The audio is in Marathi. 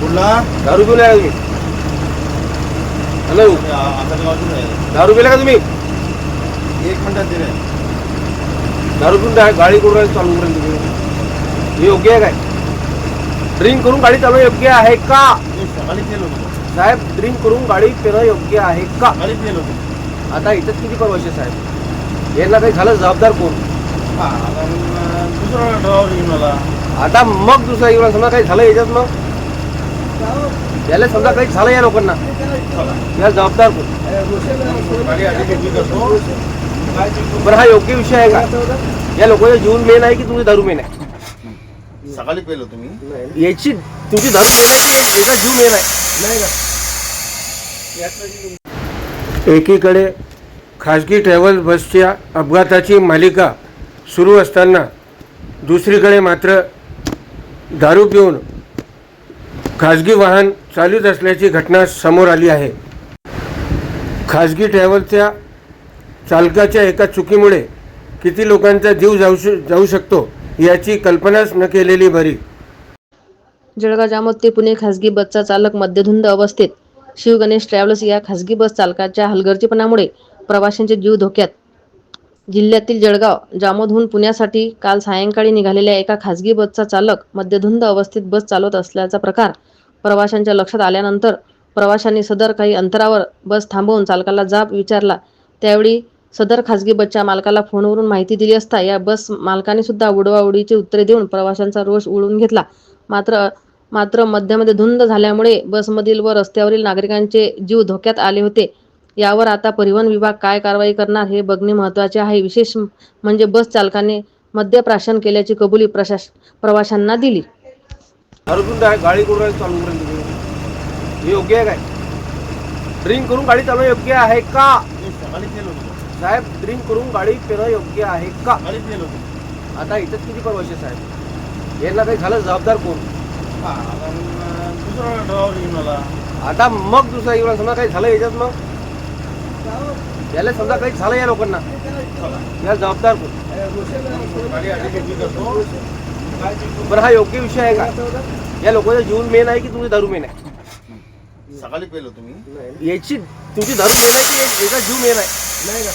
कुठला दारू पिऊन आहे तुम्ही. हॅलो दारू पिला का तुम्ही? एक मिनिटात दिले. दारू पिऊन गाडी करून राहिले चालू करेल तुम्ही हे योग्य आहे काय? ड्रिंक करून गाडी चालवणं योग्य आहे का? साहेब ड्रिंक करून गाडी पिणं योग्य आहे का? आता इथंच किती परवाशे साहेब? यांना काही झालं जबाबदार कोण? दुसरा ड्रायव्हर घेऊन आला आता मग दुसरा इकडं समजा काही झालं याच्यात मग? याला समजा काही झालं या लोकांना. या जबाबदार कोण? गाडी आधी घेतली करतो बरं हा योग्य विषय आहे का? या लोकांचा जीवन मेन आहे की तुमची दारू मेन आहे? सकाळी पेलो तुम्ही. याची तुमची दारू मेन आहे की याचा जीव मेन आहे? नाही का एकीकडे खाजगी ट्रॅव्हल बसच्या अपघाताची मालिका सुरू असताना दुसरीकडे मात्र दारू पिऊन खाजगी वाहन चालूच असल्याची घटना समोर आली आहे. खाजगी ट्रॅव्हलच्या चालकाच्या एका चुकीमुळे किती लोकांचा जीव जाऊ श जाऊ शकतो याची कल्पनाच न केलेली बरी जळगाव जामोद ते पुणे खासगी बसचा चालक मध्यधुंद अवस्थेत शिवगणेश ट्रॅव्हल्स या खासगी बस चालकाच्या हलगर्जीपणामुळे प्रवाशांचे जीव धोक्यात. जिल्ह्यातील जळगाव जामोदहून पुण्यासाठी काल सायंकाळी निघालेल्या एका खासगी बसचा चालक मध्यधुंद अवस्थेत बस चालवत असल्याचा प्रकार प्रवाशांच्या लक्षात आल्यानंतर प्रवाशांनी सदर काही अंतरावर बस थांबवून चालकाला जाब विचारला. त्यावेळी सदर खासगी बसच्या मालकाला फोनवरून माहिती दिली असता या बस मालकाने सुद्धा उडवाउडीची उत्तरे देऊन प्रवाशांचा रोष उडवून घेतला. मात्र मात्र मध्यामध्ये धुंद झाल्यामुळे बसमधील व रस्त्यावरील नागरिकांचे जीव धोक्यात आले होते. यावर आता परिवहन विभाग काय कारवाई करणार हे बघणे महत्त्वाचे आहे. विशेष म्हणजे बस चालकाने मद्यप्राशन केल्याची कबुली प्रशास प्रवाशांना दिली. पिऊन गा- गाडी करून चालू करेल तुम्ही हे योग्य आहे काय? ड्रिंक करून गाडी चालवणं योग्य आहे का? साहेब ड्रिंक करून गाडी पिणं योग्य आहे का? आता इथंच किती परवाशे साहेब? यांना काही झालं जबाबदार कोण? हा आता मग दुसरा ड्रायव्हर घेऊन आला. आता मग दुसरा इकडं समजा काही झालं याच्यात मग? याला समजा काही झालं या लोकांना. या जबाबदार कोण? बरं हा योग्य विषय आहे का? या लोकांचा जीवन मेन आहे की तुमची दारू मेन आहे? सकाळी पेलो तुम्ही. याची तुमची दारू मेन आहे की याचा जीव मेन आहे? नाही का